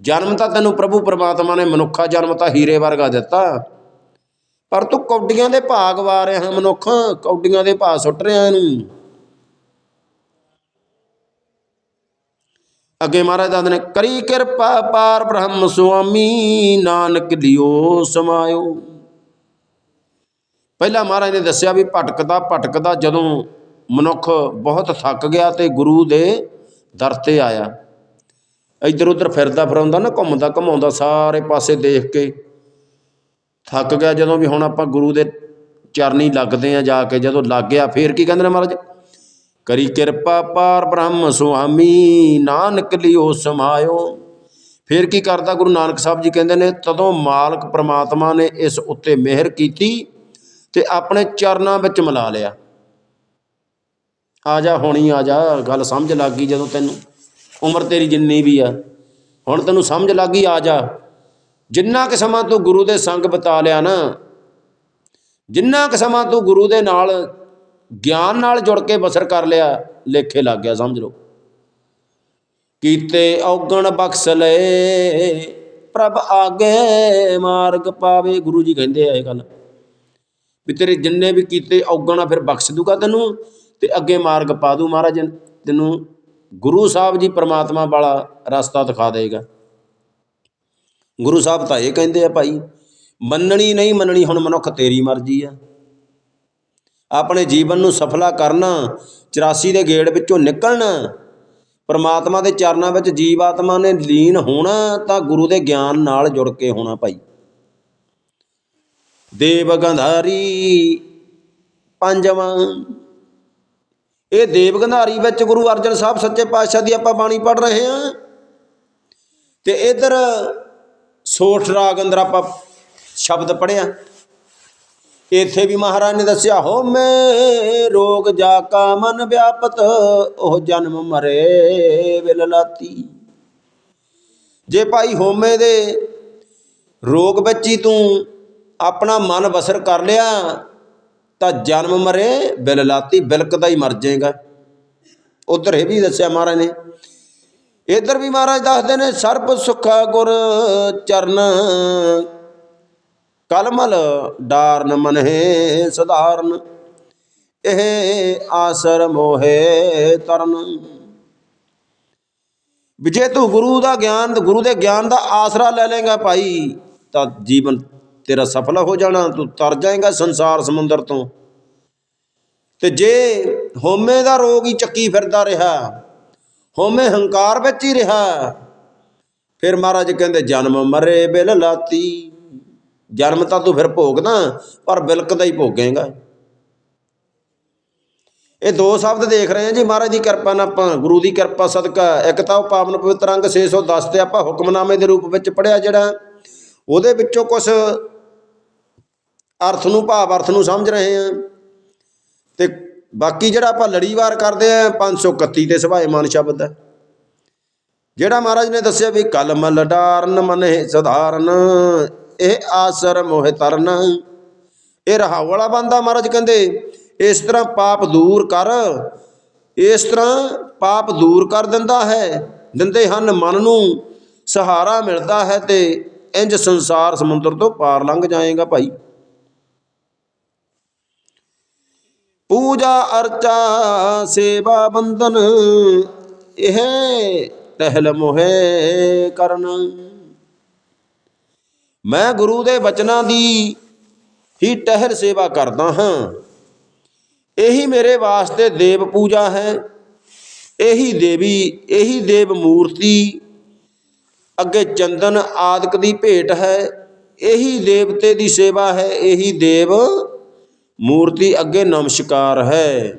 ਜਨਮ ਤਾਂ ਤੈਨੂੰ ਪ੍ਰਭੂ ਪਰਮਾਤਮਾ ਨੇ ਮਨੁੱਖਾ ਜਨਮ ਤਾਂ ਹੀਰੇ ਵਰਗਾ ਦਿੱਤਾ। ਪਰ ਤੂੰ ਕੌਡੀਆਂ ਦੇ ਭਾਗ ਵਾ ਰਿਹਾ ਮਨੁੱਖ, ਕੌਡੀਆਂ ਦੇ ਭਾਅ ਸੁੱਟ ਰਿਹਾ ਇਹਨੂੰ। ਅੱਗੇ ਮਹਾਰਾਜ ਦੱਸਦੇ ਨੇ, ਕਰੀ ਕਿਰਪਾ ਪਾਰ ਬ੍ਰਹਮ ਸੁਆਮੀ, ਨਾਨਕ ਲਿਓ ਸਮਾਇਓ। ਪਹਿਲਾਂ ਮਹਾਰਾਜ ਨੇ ਦੱਸਿਆ ਵੀ ਭਟਕਦਾ ਭਟਕਦਾ ਜਦੋਂ ਮਨੁੱਖ ਬਹੁਤ ਥੱਕ ਗਿਆ ਤੇ ਗੁਰੂ ਦੇ ਦਰ ਤੇ ਆਇਆ। ਇੱਧਰ ਉੱਧਰ ਫਿਰਦਾ ਫਿਰਾਉਂਦਾ ਨਾ, ਘੁੰਮਦਾ ਘਮਾਉਂਦਾ ਸਾਰੇ ਪਾਸੇ ਦੇਖ ਕੇ। ਥੱਕ ਗਿਆ ਜਦੋਂ ਵੀ ਹੁਣ ਆਪਾਂ ਗੁਰੂ ਦੇ ਚਰਨੀ ਲੱਗਦੇ ਆ ਜਾ ਕੇ, ਜਦੋਂ ਲੱਗ ਗਿਆ ਫੇਰ ਕੀ ਕਹਿੰਦੇ ਨੇ ਮਹਾਰਾਜ? ਕਰੀ ਕਿਰਪਾ ਪਾਰ ਬ੍ਰਹਮ ਸੁਆਮੀ, ਨਾਨਕ ਲਿਓ ਸਮਾਇਓ। ਫਿਰ ਕੀ ਕਰਦਾ ਗੁਰੂ ਨਾਨਕ ਸਾਹਿਬ ਜੀ ਕਹਿੰਦੇ ਨੇ, ਤਦੋਂ ਮਾਲਕ ਪ੍ਰਮਾਤਮਾ ਨੇ ਇਸ ਉੱਤੇ ਮਿਹਰ ਕੀਤੀ ਤੇ ਆਪਣੇ ਚਰਨਾਂ ਵਿੱਚ ਮਿਲਾ ਲਿਆ। ਆ ਜਾ ਹੁਣੀ, ਆ ਜਾ, ਗੱਲ ਸਮਝ ਲੱਗ ਗਈ ਜਦੋਂ ਤੈਨੂੰ। ਉਮਰ ਤੇਰੀ ਜਿੰਨੀ ਵੀ ਆ, ਹੁਣ ਤੈਨੂੰ ਸਮਝ ਲੱਗ ਗਈ, ਆ ਜਾ। ਜਿੰਨਾ ਕੁ ਸਮਾਂ ਤੂੰ ਗੁਰੂ ਦੇ ਸੰਗ ਬਿਤਾ ਲਿਆ ਨਾ, ਜਿੰਨਾ ਕੁ ਸਮਾਂ ਤੂੰ ਗੁਰੂ ਦੇ ਨਾਲ, ਗਿਆਨ ਨਾਲ ਜੁੜ ਕੇ ਬਸਰ ਕਰ ਲਿਆ, ਲੇਖੇ ਲੱਗ ਗਿਆ, ਸਮਝ ਲਓ। ਕੀਤੇ ਔਗਣ ਬਖਸ਼ ਲਏ, ਪ੍ਰਭ ਆਗੇ ਮਾਰਗ ਪਾਵੇ, ਗੁਰੂ ਜੀ ਕਹਿੰਦੇ ਆ ਇਹ ਗੱਲ। ਵੀ ਤੇਰੇ ਜਿੰਨੇ ਵੀ ਕੀਤੇ ਔਗਣ ਆ, ਫਿਰ ਬਖਸ਼ ਦੂਗਾ ਤੈਨੂੰ, ਤੇ ਅੱਗੇ ਮਾਰਗ ਪਾ ਦੂ ਮਹਾਰਾਜ, ਤੈਨੂੰ ਗੁਰੂ ਸਾਹਿਬ ਜੀ ਪ੍ਰਮਾਤਮਾ ਵਾਲਾ ਰਸਤਾ ਦਿਖਾ ਦੇਗਾ। ਗੁਰੂ ਸਾਹਿਬ ਤਾਂ ਇਹ ਕਹਿੰਦੇ ਆ ਭਾਈ, ਮੰਨਣੀ ਨਹੀਂ ਮੰਨਣੀ ਹੁਣ ਮਨੁੱਖ ਤੇਰੀ ਮਰਜ਼ੀ ਆ। ਆਪਣੇ ਜੀਵਨ ਨੂੰ ਸਫਲਾ ਕਰਨਾ 84 ਦੇ ਗੇੜ ਵਿੱਚੋਂ ਨਿਕਲਣਾ, ਪਰਮਾਤਮਾ ਦੇ ਚਰਨਾਂ ਵਿੱਚ ਜੀਵ ਆਤਮਾ ਨੇ ਲੀਨ ਹੋਣਾ ਤਾਂ ਗੁਰੂ ਦੇ ਗਿਆਨ ਨਾਲ ਜੁੜ ਕੇ ਹੋਣਾ ਭਾਈ। ਦੇਵ ਗੰਧਾਰੀ ਪੰਜਵਾਂ ਇਹ ਦੇਵ ਗੰਧਾਰੀ ਵਿੱਚ ਗੁਰੂ ਅਰਜਨ ਸਾਹਿਬ ਸੱਚੇ ਪਾਤਸ਼ਾਹ ਦੀ ਆਪਾਂ ਬਾਣੀ ਪੜ੍ਹ ਰਹੇ ਹਾਂ। ਤੇ ਇਧਰ ਸੋਠ ਰਾਗ ਅੰਦਰ ਆਪਾਂ ਸ਼ਬਦ ਪੜਿਆ ਇੱਥੇ ਵੀ ਮਹਾਰਾਜ ਨੇ ਦੱਸਿਆ, ਹੋ ਮੈਂ ਰੋਗ ਜਾ ਕਾ ਮਨ ਵਿਆਪਤ, ਉਹ ਜਨਮ ਮਰੇ ਵਿਲ ਲਾਤੀ। ਜੇ ਭਾਈ ਹੋਮੇ ਦੇ ਰੋਗ ਵਿੱਚ ਹੀ ਤੂੰ ਆਪਣਾ ਮਨ ਬਸਰ ਕਰ ਲਿਆ ਤਾਂ ਜਨਮ ਮਰੇ, ਬਿਲ ਲਾਤੀ ਬਿਲਕਦਾ ਹੀ ਮਰ ਜਾਏਗਾ। ਉਧਰ ਇਹ ਵੀ ਦੱਸਿਆ ਮਹਾਰਾਜ ਨੇ। ਇਧਰ ਵੀ ਮਹਾਰਾਜ ਦੱਸਦੇ ਨੇ, ਸਰਬ ਸੁਖਾ ਗੁਰ ਚਰਨ। ਕਲਮਲ ਡਾਰਨ ਮਨਹਿ ਸਧਾਰਨ। ਇਹ ਆਸਰ ਮੋਹੇ ਤਰਨ। ਵਿਜੇ ਤੂੰ ਗੁਰੂ ਦਾ ਗਿਆਨ, ਗੁਰੂ ਦੇ ਗਿਆਨ ਦਾ ਆਸਰਾ ਲੈ ਲੇਗਾ ਭਾਈ, ਤਾਂ ਜੀਵਨ ਤੇਰਾ ਸਫਲ ਹੋ ਜਾਣਾ, ਤੂੰ ਤਰ ਜਾਏਗਾ ਸੰਸਾਰ ਸਮੁੰਦਰ ਤੋਂ। ਤੇ ਜੇ ਹੋਮੇ ਦਾ ਰੋਗ ਹੀ ਚੱਕੀ ਫਿਰਦਾ ਰਿਹਾ ਹੋਮੇ ਹੰਕਾਰ ਵਿੱਚ ਹੀ ਰਿਹਾ, ਫਿਰ ਮਹਾਰਾਜ ਕਹਿੰਦੇ, ਜਨਮ ਮਰੇ ਬਿਲ ਲਾਤੀ। ਜਨਮ ਤਾਂ ਤੂੰ ਫਿਰ ਭੋਗਦਾ, ਪਰ ਬਿਲਕਦਾ ਹੀ ਭੋਗੇਗਾ। ਇਹ ਦੋ ਸ਼ਬਦ ਦੇਖ ਰਹੇ ਹਾਂ ਜੀ, ਮਹਾਰਾਜ ਦੀ ਕਿਰਪਾ ਨਾਲ ਆਪਾਂ, ਗੁਰੂ ਦੀ ਕਿਰਪਾ ਸਦਕਾ, ਇੱਕ ਤਾਂ ਉਹ ਪਾਵਨ ਪਵਿੱਤਰ ਅੰਗ 610 ਤੇ ਆਪਾਂ ਹੁਕਮਨਾਮੇ ਦੇ ਰੂਪ ਵਿੱਚ ਪੜਿਆ ਜਿਹੜਾ, ਉਹਦੇ ਵਿੱਚੋਂ ਕੁਝ ਅਰਥ ਨੂੰ ਭਾਵ ਅਰਥ ਨੂੰ ਸਮਝ ਰਹੇ ਹਾਂ। ਤੇ ਬਾਕੀ ਜਿਹੜਾ ਆਪਾਂ ਲੜੀਵਾਰ ਕਰਦੇ ਆ 531 ਤੇ ਸੁਭਾਏਮਾਨ ਸ਼ਬਦ ਹੈ। ਜਿਹੜਾ ਮਹਾਰਾਜ ਨੇ ਦੱਸਿਆ ਵੀ ਕਲਮ ਲਡਾਰਨ ਮਨੇ ਸਧਾਰਨ, ਇਹ ਆਸਰ ਮੋਹਿ ਤਰਨ। ਇਹ ਰਹਾਉ ਵਾਲਾ ਬੰਦਾ ਮਹਾਰਾਜ ਕਹਿੰਦੇ, ਇਸ ਤਰ੍ਹਾਂ ਪਾਪ ਦੂਰ ਕਰ, ਇਸ ਤਰ੍ਹਾਂ ਪਾਪ ਦੂਰ ਕਰ ਦਿੰਦਾ ਹੈ। ਦਿੰਦੇ ਹਨ ਮਨ ਨੂੰ, ਸਹਾਰਾ ਮਿਲਦਾ ਹੈ ਤੇ ਇੰਜ ਸੰਸਾਰ ਸਮੁੰਦਰ ਤੋਂ ਪਾਰ ਲੰਘ ਜਾਏਗਾ ਭਾਈ। ਪੂਜਾ ਅਰਚਾ ਸੇਵਾ ਬੰਦਨ ਇਹ ਟਹਿਲ ਮੋਹੇ ਕਰਨ। ਮੈਂ ਗੁਰੂ ਦੇ ਬਚਨਾਂ ਦੀ ਹੀ ਟਹਿਲ ਸੇਵਾ ਕਰਦਾ ਹਾਂ। ਇਹੀ ਮੇਰੇ ਵਾਸਤੇ ਦੇਵ ਪੂਜਾ ਹੈ। ਇਹੀ ਦੇਵੀ, ਇਹੀ ਦੇਵ ਮੂਰਤੀ, ਅੱਗੇ ਚੰਦਨ ਆਦਿਕ ਦੀ ਭੇਟ ਹੈ। ਇਹੀ ਦੇਵਤੇ ਦੀ ਸੇਵਾ ਹੈ, ਇਹੀ ਦੇਵ ਮੂਰਤੀ ਅੱਗੇ ਨਮਸਕਾਰ ਹੈ।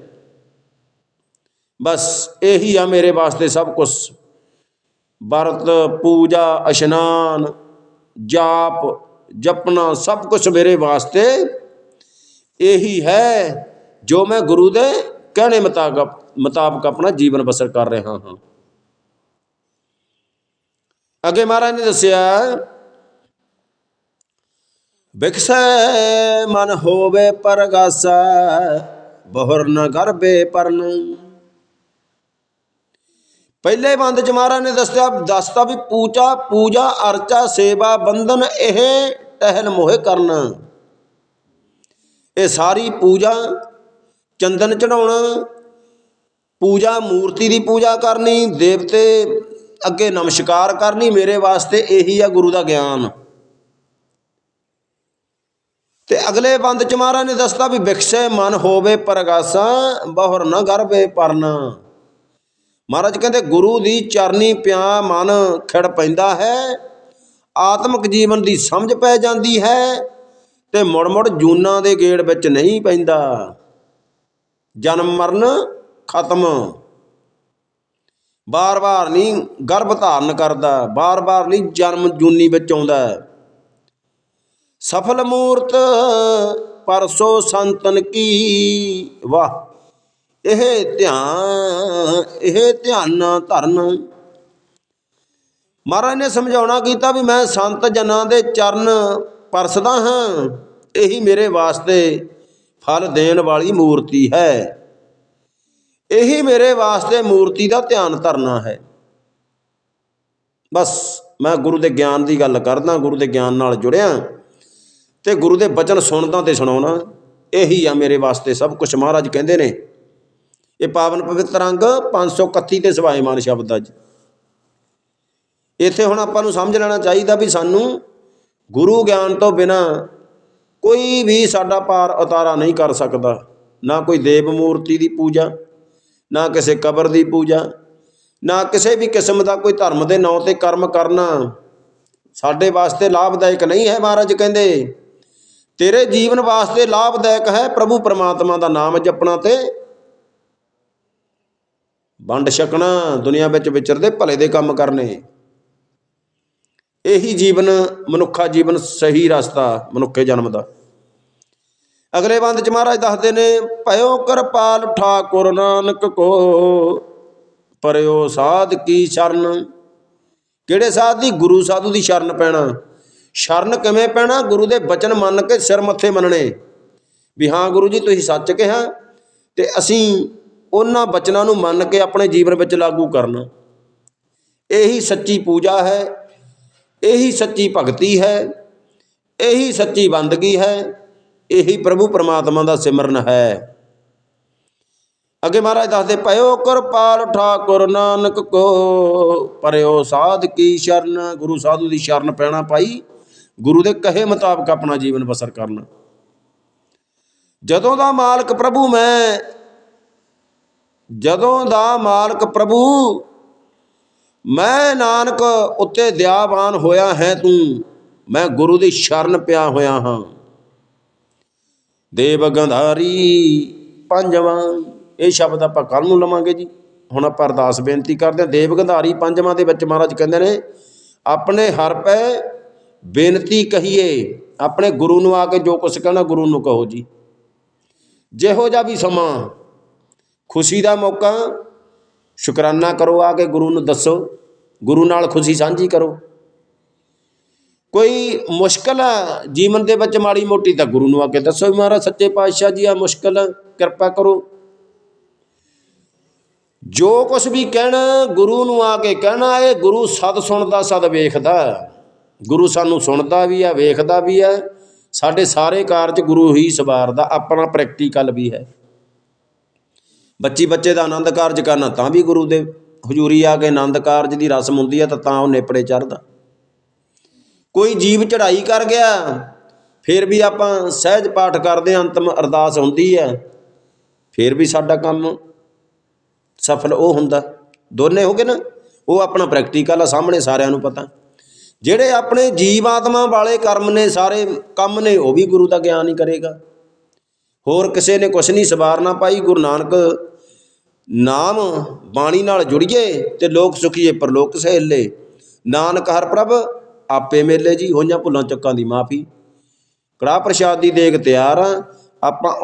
ਬਸ ਇਹੀ ਆ ਮੇਰੇ ਵਾਸਤੇ ਸਭ ਕੁਝ ਵਰਤ, ਪੂਜਾ, ਇਸ਼ਨਾਨ, ਜਾਪ, ਜਪਣਾ ਸਭ ਕੁਝ ਮੇਰੇ ਵਾਸਤੇ ਇਹੀ ਹੈ, ਜੋ ਮੈਂ ਗੁਰੂ ਦੇ ਕਹਿਣੇ ਮੁਤਾਬਕ ਮੁਤਾਬਕ ਆਪਣਾ ਜੀਵਨ ਬਸਰ ਕਰ ਰਿਹਾ ਹਾਂ। ਅੱਗੇ ਮਹਾਰਾਜ ਨੇ ਦੱਸਿਆ ਵਿਖਸੈ ਮਨ ਹੋਵੇ ਪਰਗਾਸਾ, ਬਹੁਰ ਨ ਗਰਬੇ ਪਰਨ। ਪਹਿਲੇ ਬੰਦ ਚ ਮਹਾਰਾਜ ਨੇ ਦੱਸਿਆ, ਦੱਸਤਾ ਵੀ ਪੂਜਾ ਪੂਜਾ, ਅਰਚਾ, ਸੇਵਾ, ਬੰਧਨ ਇਹ ਟਹਿਲ ਮੋਹਿ ਕਰਨਾ। ਇਹ ਸਾਰੀ ਪੂਜਾ, ਚੰਦਨ ਚੜਾਉਣਾ ਪੂਜਾ ਮੂਰਤੀ ਦੀ ਪੂਜਾ ਕਰਨੀ, ਦੇਵਤੇ ਅੱਗੇ ਨਮਸਕਾਰ ਕਰਨੀ, ਮੇਰੇ ਵਾਸਤੇ ਇਹੀ ਆ ਗੁਰੂ ਦਾ ਗਿਆਨ। ਤੇ ਅਗਲੇ ਬੰਦ ਚ ਮਹਾਰਾਜ ਨੇ ਦੱਸਤਾ ਵੀ ਵਿਖਸੇ ਮਨ ਹੋਵੇ ਪਰਗਾਸਾ, ਬਹੁਰ ਨ ਗਰਬੇ ਪਰਨਾ। ਮਹਾਰਾਜ ਕਹਿੰਦੇ, ਗੁਰੂ ਦੀ ਚਰਨੀ ਪਿਆ ਮਨ ਖਿੜ ਪੈਂਦਾ ਹੈ, ਆਤਮਿਕ ਜੀਵਨ ਦੀ ਸਮਝ ਪੈ ਜਾਂਦੀ ਹੈ ਤੇ ਮੁੜ ਮੁੜ ਜੂਨਾਂ ਦੇ ਗੇੜ ਵਿੱਚ ਨਹੀਂ ਪੈਂਦਾ। ਜਨਮ ਮਰਨ ਖਤਮ। ਬਾਰ-ਬਾਰ ਨਹੀਂ, ਗਰਭ ਧਾਰਨ ਕਰਦਾ, ਬਾਰ-ਬਾਰ ਨਹੀਂ ਜਨਮ ਜੂਨੀ ਵਿੱਚ ਆਉਂਦਾ। ਸਫਲ ਮੂਰਤ ਪਰਸੋ ਸੰਤਨ ਕੀ ਵਾਹ। ਇਹ ਧਿਆਨ ਇਹ ਧਿਆਨ ਧਰਨ। ਮਹਾਰਾਜ ਨੇ ਸਮਝਾਉਣਾ ਕੀਤਾ ਵੀ ਮੈਂ ਸੰਤ ਜਨਾਂ ਦੇ ਚਰਨ ਪਰਸਦਾ ਹਾਂ। ਇਹੀ ਮੇਰੇ ਵਾਸਤੇ ਫਲ ਦੇਣ ਵਾਲੀ ਮੂਰਤੀ ਹੈ। ਇਹੀ ਮੇਰੇ ਵਾਸਤੇ ਮੂਰਤੀ ਦਾ ਧਿਆਨ ਧਰਨਾ ਹੈ। ਬਸ ਮੈਂ ਗੁਰੂ ਦੇ ਗਿਆਨ ਦੀ ਗੱਲ ਕਰਦਾ, ਗੁਰੂ ਦੇ ਗਿਆਨ ਨਾਲ ਜੁੜਿਆ। ਤੇ ਗੁਰੂ ਦੇ ਬਚਨ ਸੁਣਦਾ ਤੇ ਸੁਣਾਉਣਾ। ਇਹੀ ਆ ਮੇਰੇ ਵਾਸਤੇ ਸਭ ਕੁਝ ਮਹਾਰਾਜ ਕਹਿੰਦੇ ਨੇ, ਇਹ ਪਾਵਨ ਪਵਿੱਤਰ ਅੰਗ 531 ਤੇ ਸਵਾਇਮਾਨ ਸ਼ਬਦ ਆ ਜੀ ਇੱਥੇ ਹੁਣ ਆਪਾਂ ਨੂੰ ਸਮਝ ਲੈਣਾ ਚਾਹੀਦਾ ਵੀ ਸਾਨੂੰ ਗੁਰੂ ਗਿਆਨ ਤੋਂ ਬਿਨਾ ਕੋਈ ਵੀ ਸਾਡਾ ਪਾਰ ਉਤਾਰਾ ਨਹੀਂ ਕਰ ਸਕਦਾ। ਨਾ ਕੋਈ ਦੇਵ ਮੂਰਤੀ ਦੀ ਪੂਜਾ, ਨਾ ਕਿਸੇ ਕਬਰ ਦੀ ਪੂਜਾ, ਨਾ ਕਿਸੇ ਵੀ ਕਿਸਮ ਦਾ ਕੋਈ ਧਰਮ ਦੇ ਨਾਂ ਤੇ ਕਰਮ ਕਰਨਾ ਸਾਡੇ ਵਾਸਤੇ ਲਾਭਦਾਇਕ ਨਹੀਂ ਹੈ ਮਹਾਰਾਜ ਕਹਿੰਦੇ। ਤੇਰੇ ਜੀਵਨ ਵਾਸਤੇ ਲਾਭਦਾਇਕ ਹੈ ਪ੍ਰਭੂ ਪਰਮਾਤਮਾ ਦਾ ਨਾਮ ਜਪਣਾ ਤੇ। ਵੰਡ ਛਕਣਾ, ਦੁਨੀਆ ਵਿੱਚ ਵਿਚਰਦੇ ਭਲੇ ਦੇ ਕੰਮ ਕਰਨੇ। ਇਹੀ ਜੀਵਨ, ਮਨੁੱਖਾ ਜੀਵਨ ਸਹੀ ਰਸਤਾ, ਮਨੁੱਖੇ ਜਨਮ ਦਾ। ਅਗਲੇ ਬੰਦ ਚ ਮਹਾਰਾਜ ਦੱਸਦੇ ਨੇ, ਭਇਓ ਕਿਰਪਾਲ ਠਾਕੁਰ ਨਾਨਕ ਕੋ, ਪਰਿਓ ਸਾਧ ਕੀ ਸ਼ਰਨ। ਕਿਹੜੇ ਸਾਧ ਦੀ? ਗੁਰੂ ਸਾਧੂ ਦੀ ਸ਼ਰਨ ਪੈਣਾ। ਸ਼ਰਨ ਕਿਵੇਂ ਪੈਣਾ? ਗੁਰੂ ਦੇ ਬਚਨ ਮੰਨ ਕੇ ਸਿਰ ਮੱਥੇ ਮੰਨਣੇ। ਵੀ ਹਾਂ ਗੁਰੂ ਜੀ, ਤੁਸੀਂ ਸੱਚ ਕਿਹਾ ਤੇ ਅਸੀਂ ਉਹਨਾਂ ਬਚਨਾਂ ਨੂੰ ਮੰਨ ਕੇ ਆਪਣੇ ਜੀਵਨ ਵਿੱਚ ਲਾਗੂ ਕਰਨਾ। ਇਹੀ ਸੱਚੀ ਪੂਜਾ ਹੈ, ਇਹੀ ਸੱਚੀ ਭਗਤੀ ਹੈ, ਇਹੀ ਸੱਚੀ ਬੰਦਗੀ ਹੈ, ਇਹੀ ਪ੍ਰਭੂ ਪਰਮਾਤਮਾ ਦਾ ਸਿਮਰਨ ਹੈ। ਅੱਗੇ ਮਹਾਰਾਜ ਦੱਸਦੇ ਪਇਓ ਕਿਰਪਾਲ ਠਾਕੁਰ ਨਾਨਕ ਕੋ, ਪਰਿਓ ਸਾਧ ਕੀ ਸ਼ਰਨ, ਗੁਰੂ ਸਾਧੂ ਦੀ ਸ਼ਰਨ ਪੈਣਾ ਪਾਈ ਗੁਰੂ ਦੇ ਕਹੇ ਮੁਤਾਬਕ ਆਪਣਾ ਜੀਵਨ ਬਸਰ ਕਰਨਾ। ਜਦੋਂ ਦਾ ਮਾਲਕ ਪ੍ਰਭੂ ਮੈਂ, ਜਦੋਂ ਦਾ ਮਾਲਕ ਪ੍ਰਭੂ ਮੈਂ ਨਾਨਕ ਉੱਤੇ ਦਿਆਵਾਨ ਹੋਇਆ ਹੈ ਤੂੰ, ਮੈਂ ਗੁਰੂ ਦੀ ਸ਼ਰਨ ਪਿਆ ਹੋਇਆ ਹਾਂ। ਦੇਵ ਗੰਧਾਰੀ ਪੰਜਵਾਂ, ਇਹ ਸ਼ਬਦ ਆਪਾਂ ਕੱਲ ਨੂੰ ਲਵਾਂਗੇ ਜੀ। ਹੁਣ ਆਪਾਂ ਅਰਦਾਸ ਬੇਨਤੀ ਕਰਦੇ ਹਾਂ, ਦੇਵ ਗੰਧਾਰੀ ਪੰਜਵਾਂ ਦੇ ਵਿੱਚ ਮਹਾਰਾਜ ਕਹਿੰਦੇ ਨੇ, ਆਪਣੇ ਹਰ ਪੈ ਬੇਨਤੀ ਕਹੀਏ, ਆਪਣੇ ਗੁਰੂ ਨੂੰ ਆ ਕੇ ਜੋ ਕੁਛ ਕਹਿਣਾ ਗੁਰੂ ਨੂੰ ਕਹੋ ਜੀ। ਜਿਹੋ ਜਿਹਾ ਵੀ ਸਮਾਂ, ਖੁਸ਼ੀ ਦਾ ਮੌਕਾ, ਸ਼ੁਕਰਾਨਾ ਕਰੋ ਆ ਕੇ ਗੁਰੂ ਨੂੰ ਦੱਸੋ, ਗੁਰੂ ਨਾਲ ਖੁਸ਼ੀ ਸਾਂਝੀ ਕਰੋ। ਕੋਈ ਮੁਸ਼ਕਲ ਆ ਜੀਵਨ ਦੇ ਵਿੱਚ ਮਾੜੀ ਮੋਟੀ ਤਾਂ ਗੁਰੂ ਨੂੰ ਆ ਕੇ ਦੱਸੋ ਵੀ ਮਹਾਰਾਜ ਸੱਚੇ ਪਾਤਸ਼ਾਹ ਜੀ ਆ ਮੁਸ਼ਕਲ, ਕਿਰਪਾ ਕਰੋ। ਜੋ ਕੁਝ ਵੀ ਕਹਿਣਾ ਗੁਰੂ ਨੂੰ ਆ ਕੇ ਕਹਿਣਾ, ਇਹ ਗੁਰੂ ਸਦ ਸੁਣਦਾ ਸਦ ਵੇਖਦਾ। ਗੁਰੂ ਸਾਨੂੰ ਸੁਣਦਾ ਵੀ ਆ ਵੇਖਦਾ ਵੀ ਆ। ਸਾਡੇ ਸਾਰੇ ਕਾਰਜ ਗੁਰੂ ਹੀ ਸਵਾਰਦਾ ਆਪਣਾ ਪ੍ਰੈਕਟੀਕਲ ਵੀ ਹੈ। ਬੱਚੀ ਬੱਚੇ ਦਾ ਆਨੰਦ ਕਾਰਜ ਕਰਨਾ ਤਾਂ ਵੀ ਗੁਰੂ ਦੇ ਹਜ਼ੂਰੀ ਆ ਕੇ ਆਨੰਦ ਕਾਰਜ ਦੀ ਰਸਮ ਹੁੰਦੀ ਹੈ ਤਾਂ ਤਾਂ ਉਹ ਨੇਪੜੇ ਚੜਦਾ ਕੋਈ ਜੀਵ ਚੜਾਈ ਕਰ ਗਿਆ ਫਿਰ ਵੀ ਆਪਾਂ ਸਹਿਜ ਪਾਠ ਕਰਦੇ ਹਾਂ, ਅੰਤਮ ਅਰਦਾਸ ਹੁੰਦੀ ਹੈ। ਫਿਰ ਵੀ ਸਾਡਾ ਕੰਮ ਸਫਲ ਉਹ ਹੁੰਦਾ। ਦੋਨੇ ਹੋ ਗਏ ਨਾ ਉਹ ਆਪਣਾ ਪ੍ਰੈਕਟੀਕਲ ਆ ਸਾਹਮਣੇ ਸਾਰਿਆਂ ਨੂੰ ਪਤਾ। ਜਿਹੜੇ ਆਪਣੇ ਜੀਵ ਆਤਮਾ ਵਾਲੇ ਕਰਮ ਨੇ, ਸਾਰੇ ਕੰਮ ਨੇ, ਉਹ ਵੀ ਗੁਰੂ ਦਾ ਗਿਆਨ ਹੀ ਕਰੇਗਾ। ਹੋਰ ਕਿਸੇ ਨੇ ਕੁਛ ਨਹੀਂ ਸਵਾਰਨਾ ਪਾਈ, ਗੁਰੂ ਨਾਨਕ ਨਾਮ ਬਾਣੀ ਨਾਲ ਜੁੜੀਏ ਤੇ ਲੋਕ ਸੁਖੀਏ, ਪਰਲੋਕ ਸਹਿਲੇ। ਨਾਨਕ ਹਰ ਪ੍ਰਭ, ਆਪੇ ਮੇਲੇ ਜੀ, ਹੋਈਆਂ ਭੁੱਲਾਂ, ਚੱਕਾਂ ਦੀ ਮਾਫੀ। ਕੜਾਹ ਪ੍ਰਸ਼ਾਦ ਦੀ ਦੇਗ ਤਿਆਰ ਆ, ਆਪਾਂ